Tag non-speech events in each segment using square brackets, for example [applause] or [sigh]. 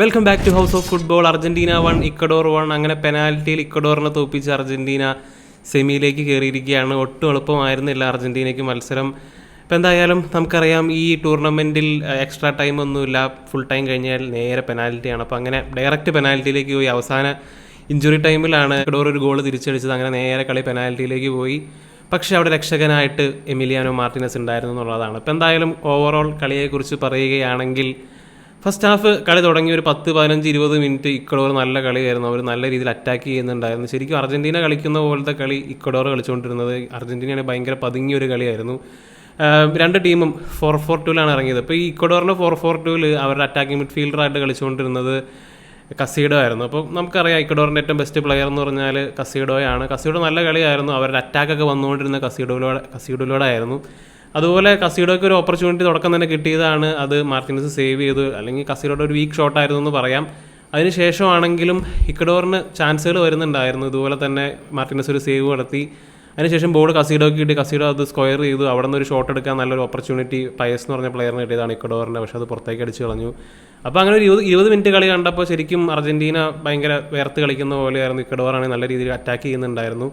Welcome back to house of football Argentina one Ecuador one അങ്ങനെ പെനാൽറ്റിയിൽ ഇക്കഡോറിനെ തോപ്പിച്ച് Argentina സെമിയിലേക്ക് കയറിയിരിക്കുകയാണ്. ഒട്ടും എളുപ്പമായിരുന്നില്ല അർജന്റീനയ്ക്ക് മത്സരം. ഇപ്പം എന്തായാലും നമുക്കറിയാം ഈ ടൂർണമെന്റിൽ എക്സ്ട്രാ ടൈം ഒന്നുമില്ല. ഫുൾ ടൈം കഴിഞ്ഞാൽ നേരെ പെനാൽറ്റിയാണ് അപ്പോൾ അങ്ങനെ ഡയറക്റ്റ് പെനാൽറ്റിയിലേക്ക് പോയി. അവസാന ഇഞ്ചുറി ടൈമിലാണ് ഇക്കഡോർ ഒരു ഗോൾ തിരിച്ചടിച്ചത്. അങ്ങനെ നേരെ കളി പെനാൽറ്റിയിലേക്ക് പോയി. പക്ഷേ അവിടെ രക്ഷകനായിട്ട് എമിലിയാനോ മാർട്ടിനസ് ഉണ്ടായിരുന്നു എന്നുള്ളതാണ്. ഇപ്പം എന്തായാലും ഓവറോൾ കളിയെക്കുറിച്ച് പറയുകയാണെങ്കിൽ ഫസ്റ്റ് ഹാഫ് കളി തുടങ്ങി ഒരു പത്ത് പതിനഞ്ച് ഇരുപത് മിനിറ്റ് ഇക്കഡോർ നല്ല കളിയായിരുന്നു. അവർ നല്ല രീതിയിൽ അറ്റാക്ക് ചെയ്യുന്നുണ്ടായിരുന്നു. ശരിക്കും അർജന്റീന കളിക്കുന്ന പോലത്തെ കളി ഇക്കഡോർ കളിച്ചുകൊണ്ടിരുന്നത് അർജന്റീനയാണ് ഭയങ്കര പതുങ്ങിയ ഒരു കളിയായിരുന്നു. രണ്ട് ടീമും ഫോർ ഫോർ ടൂലാണ് ഇറങ്ങിയത്. ഇപ്പോൾ ഈ ഇക്കഡോറിന്റെ ഫോർ ഫോർ ടൂവിൽ അവരുടെ അറ്റാക്കിംഗ് മിഡ്ഫീൽഡറായിട്ട് കളിച്ചുകൊണ്ടിരുന്നത് കസീഡോ ആയിരുന്നു. അപ്പോൾ നമുക്കറിയാം ഇക്കഡോറിന്റെ ഏറ്റവും ബെസ്റ്റ് പ്ലെയർ എന്ന് പറഞ്ഞാൽ കസീഡോയാണ്. കസീഡോ നല്ല കളിയായിരുന്നു. അവരുടെ അറ്റാക്കൊക്കെ വന്നുകൊണ്ടിരുന്ന കസീഡോയിലൂടെ കസീഡോയിലൂടെ ആയിരുന്നു അതുപോലെ കസീഡോയ്ക്ക് ഒരു ഓപ്പർച്യൂണിറ്റി തുടക്കം തന്നെ കിട്ടിയതാണ്. അത് മാർട്ടിനസ് സേവ് ചെയ്തു. അല്ലെങ്കിൽ കസീഡോയുടെ ഒരു വീക്ക് ഷോട്ട് ആയിരുന്നു എന്ന് പറയാം. അതിനുശേഷമാണെങ്കിലും ഇക്കഡോറിന് ചാൻസുകൾ വരുന്നുണ്ടായിരുന്നു. ഇതുപോലെ തന്നെ മാർട്ടിനസ് ഒരു സേവ് നടത്തി. അതിനുശേഷം ബോൾ കസീഡോക്ക് കിട്ടി. കസീഡോ അത് സ്ക്വയർ ചെയ്തു. അവിടെ നിന്ന് ഒരു ഷോട്ട് എടുക്കാൻ നല്ലൊരു ഓപ്പർച്യൂണിറ്റി പയസ് എന്ന് പറഞ്ഞ പ്ലെയറിന് കിട്ടിയതാണ് ഇക്കഡോറിന്റെ പക്ഷേ അത് പുറത്തേക്ക് അടിച്ച് കളഞ്ഞു. അപ്പോൾ അങ്ങനെ ഒരു ഇരുപത് ഇരുപത് മിനിറ്റ് കളി കണ്ടപ്പോൾ ശരിക്കും അർജന്റീന ഭയങ്കര വേർത്ത് കളിക്കുന്ന പോലെയായിരുന്നു ഇക്കഡോറാണെങ്കിൽ നല്ല രീതിയിൽ അറ്റാക്ക് ചെയ്യുന്നുണ്ടായിരുന്നു.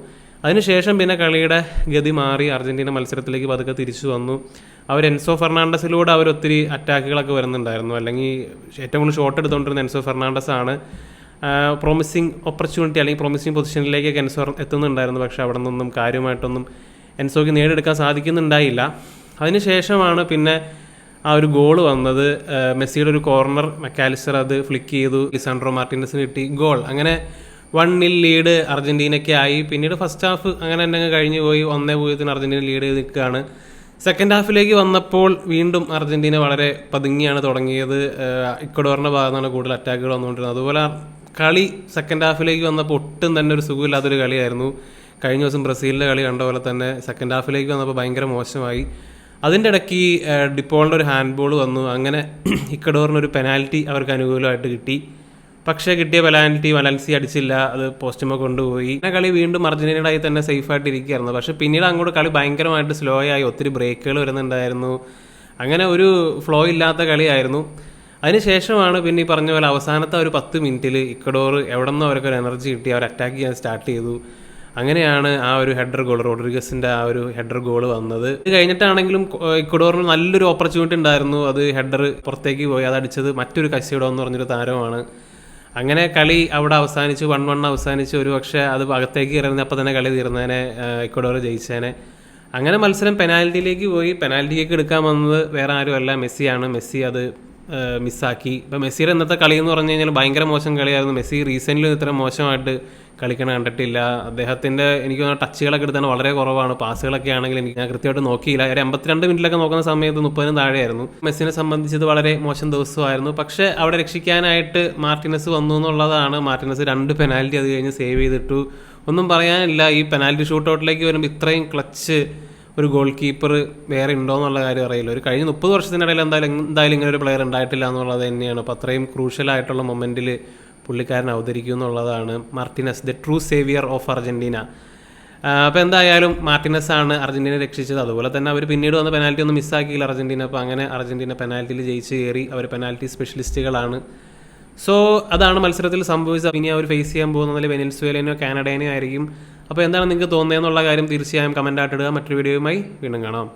അതിനുശേഷം പിന്നെ കളിയുടെ ഗതി മാറി അർജന്റീന മത്സരത്തിലേക്ക് പതുക്കെ തിരിച്ചു വന്നു. അവർ എൻസോ ഫെർണാണ്ടസിലൂടെ അവർ ഒത്തിരി അറ്റാക്കുകളൊക്കെ വരുന്നുണ്ടായിരുന്നു. അല്ലെങ്കിൽ ഏറ്റവും കൂടുതൽ ഷോട്ട് എടുത്തുകൊണ്ടിരുന്ന എൻസോ ഫെർണാണ്ടസ് ആണ്. പ്രോമിസിങ് ഓപ്പർച്യൂണിറ്റി അല്ലെങ്കിൽ പ്രോമിസിങ് പൊസിഷനിലേക്കൊക്കെ എൻസോ എത്തുന്നുണ്ടായിരുന്നു. പക്ഷേ അവിടെ നിന്നൊന്നും കാര്യമായിട്ടൊന്നും എൻസോയ്ക്ക് നേടിയെടുക്കാൻ സാധിക്കുന്നുണ്ടായില്ല. അതിനുശേഷമാണ് പിന്നെ ആ ഒരു ഗോൾ വന്നത്. മെസ്സിയുടെ ഒരു കോർണർ മെക്കാലിസ്റ്റർ അത് ഫ്ലിക്ക് ചെയ്തു. ലിസാൻഡ്രോ മാർട്ടിനസിന് കിട്ടി ഗോൾ അങ്ങനെ വൺ നിൽ ലീഡ് ആയി. പിന്നീട് ഫസ്റ്റ് ഹാഫ് അങ്ങനെ തന്നെ കഴിഞ്ഞു പോയി. ഒന്നേ പൂജ്യത്തിന് അർജന്റീന ലീഡ് ചെയ്ത് നിൽക്കുകയാണ് സെക്കൻഡ് ഹാഫിലേക്ക് വന്നപ്പോൾ വീണ്ടും അർജന്റീന വളരെ പതുങ്ങിയാണ് തുടങ്ങിയത്. ഇക്കഡോറിന്റെ ഭാഗത്താണ് കൂടുതൽ അറ്റാക്കുകൾ വന്നുകൊണ്ടിരുന്നത്. അതുപോലെ കളി സെക്കൻഡ് ഹാഫിലേക്ക് വന്നപ്പോൾ ഒട്ടും തന്നെ ഒരു സുഖമില്ലാത്തൊരു കളിയായിരുന്നു. കഴിഞ്ഞ ദിവസം ബ്രസീലിന്റെ കളി കണ്ട പോലെ തന്നെ സെക്കൻഡ് ഹാഫിലേക്ക് വന്നപ്പോൾ ഭയങ്കര മോശമായി. അതിന്റെ ഇടയ്ക്ക് ഡിപ്പോളിന്റെ ഒരു ഹാൻഡ് ബോൾ വന്നു. അങ്ങനെ [clears throat] ഇക്കഡോറിന് ഒരു പെനാൽറ്റി അവർക്ക് അനുകൂലമായിട്ട് കിട്ടി. പക്ഷേ കിട്ടിയ പെനാൽറ്റി വലൻസി അടിച്ചില്ല അത് പോസ്റ്റുമോ കൊണ്ടുപോയി. പിന്നെ കളി വീണ്ടും അർജന്റീനയുടെ തന്നെ സേഫ് ആയിട്ട് ഇരിക്കുകയായിരുന്നു പക്ഷേ പിന്നീട് അങ്ങോട്ട് കളി ഭയങ്കരമായിട്ട് സ്ലോ ആയി ഒത്തിരി ബ്രേക്കുകൾ വരുന്നുണ്ടായിരുന്നു. അങ്ങനെ ഒരു ഫ്ലോ ഇല്ലാത്ത കളിയായിരുന്നു. അതിനുശേഷമാണ് പിന്നെ ഈ പറഞ്ഞ പോലെ അവസാനത്തെ ഒരു പത്ത് മിനിറ്റിൽ ഇക്കഡോർ എവിടെ നിന്ന് അവർക്ക് ഒരു എനർജി കിട്ടി അവർ അറ്റാക്ക് ചെയ്യാൻ സ്റ്റാർട്ട് ചെയ്തു. അങ്ങനെയാണ് ആ ഒരു ഹെഡർ ഗോൾ റോഡ്രിഗസിന്റെ ആ ഒരു ഹെഡർ ഗോൾ വന്നത്. ഇത് കഴിഞ്ഞിട്ടാണെങ്കിലും ഇക്കഡോറിന് നല്ലൊരു ഓപ്പർച്യൂണിറ്റി ഉണ്ടായിരുന്നു. അത് ഹെഡർ പുറത്തേക്ക് പോയി അത് അടിച്ചത് മറ്റൊരു കസിഡോ എന്ന് പറഞ്ഞൊരു താരമാണ് അങ്ങനെ കളി അവിടെ അവസാനിച്ചു വൺ വൺ അവസാനിച്ചു. ഒരു പക്ഷേ അത് അകത്തേക്ക് ഇറങ്ങുന്ന അപ്പം തന്നെ കളി തീർന്നേനെ ഇക്വഡോർ ജയിച്ചേനെ. അങ്ങനെ മത്സരം പെനാൽറ്റിയിലേക്ക് പോയി. പെനാൽറ്റിക്ക് എടുക്കാൻ വന്നത് വേറെ ആരുമല്ല. മെസ്സിയാണ്. മെസ്സി അത് മിസ്സാക്കി. ഇപ്പം മെസ്സിയുടെ ഇന്നത്തെ കളി എന്ന് പറഞ്ഞു കഴിഞ്ഞാൽ ഭയങ്കര മോശം കളിയായിരുന്നു. മെസ്സി റീസെന്റ്ലി ഇത്ര മോശമായിട്ട് കളിക്കണ കണ്ടിട്ടില്ല. അദ്ദേഹത്തിന്റെ എനിക്ക് തോന്നുന്നു ടച്ചുകളൊക്കെ എടുത്താൽ വളരെ കുറവാണ്. പാസുകളൊക്കെ ആണെങ്കിൽ എനിക്ക് ഞാൻ കൃത്യമായിട്ട് നോക്കിയില്ല. ഒരു എൺപത്തിരണ്ട് മിനിറ്റിലൊക്കെ നോക്കുന്ന സമയത്ത് മുപ്പതിന് താഴെയായിരുന്നു. മെസ്സിനെ സംബന്ധിച്ചത് വളരെ മോശം ദിവസമായിരുന്നു. പക്ഷേ അവിടെ രക്ഷിക്കാനായിട്ട് മാർട്ടിനസ് വന്നു എന്നുള്ളതാണ്. മാർട്ടിനസ് രണ്ട് പെനാൽറ്റി അത് കഴിഞ്ഞ് സേവ് ചെയ്തിട്ടു. ഒന്നും പറയാനില്ല. ഈ പെനാൽറ്റി ഷൂട്ടൗട്ടിലേക്ക് വരുമ്പോൾ ഇത്രയും ക്ലച്ച് ഒരു ഗോൾ കീപ്പർ വേറെ ഉണ്ടോ എന്നുള്ള കാര്യം അറിയില്ല. ഒരു കഴിഞ്ഞ മുപ്പത് വർഷത്തിനിടയിൽ എന്തായാലും എന്തായാലും ഇങ്ങനെ ഒരു പ്ലെയർ ഉണ്ടായിട്ടില്ല എന്നുള്ളത് തന്നെയാണ്. അപ്പോൾ അത്രയും ക്രൂഷ്യൽ ആയിട്ടുള്ള മൊമെന്റിൽ പുള്ളിക്കാരൻ അവതരിക്കും എന്നുള്ളതാണ് Martinez the true saviour of Argentina. അപ്പോൾ എന്തായാലും മാർട്ടിനസ് ആണ് അർജന്റീന രക്ഷിച്ചത്. അതുപോലെ തന്നെ അവർ പിന്നീട് വന്ന പെനാൽറ്റി ഒന്നും മിസ്സാക്കിയില്ല അർജന്റീന. അപ്പോൾ അങ്ങനെ അർജന്റീന പെനാൽറ്റിയിൽ ജയിച്ച് കയറി അവർ പെനാൽറ്റി സ്പെഷ്യലിസ്റ്റുകളാണ് സോ അതാണ് മത്സരത്തിൽ സംഭവിച്ചത്. ഇനി അവർ ഫേസ് ചെയ്യാൻ പോകുന്നതിൽ വെനിൽസുവേലിനോ കാനഡേനോ ആയിരിക്കും. അപ്പോൾ എന്താണ് നിങ്ങൾക്ക് തോന്നുന്നതെന്നുള്ള കാര്യം തീർച്ചയായും കമന്റ് ആയിട്ട് ഇടുക. മറ്റൊരു വീഡിയോയുമായി വീണ്ടും കാണാം.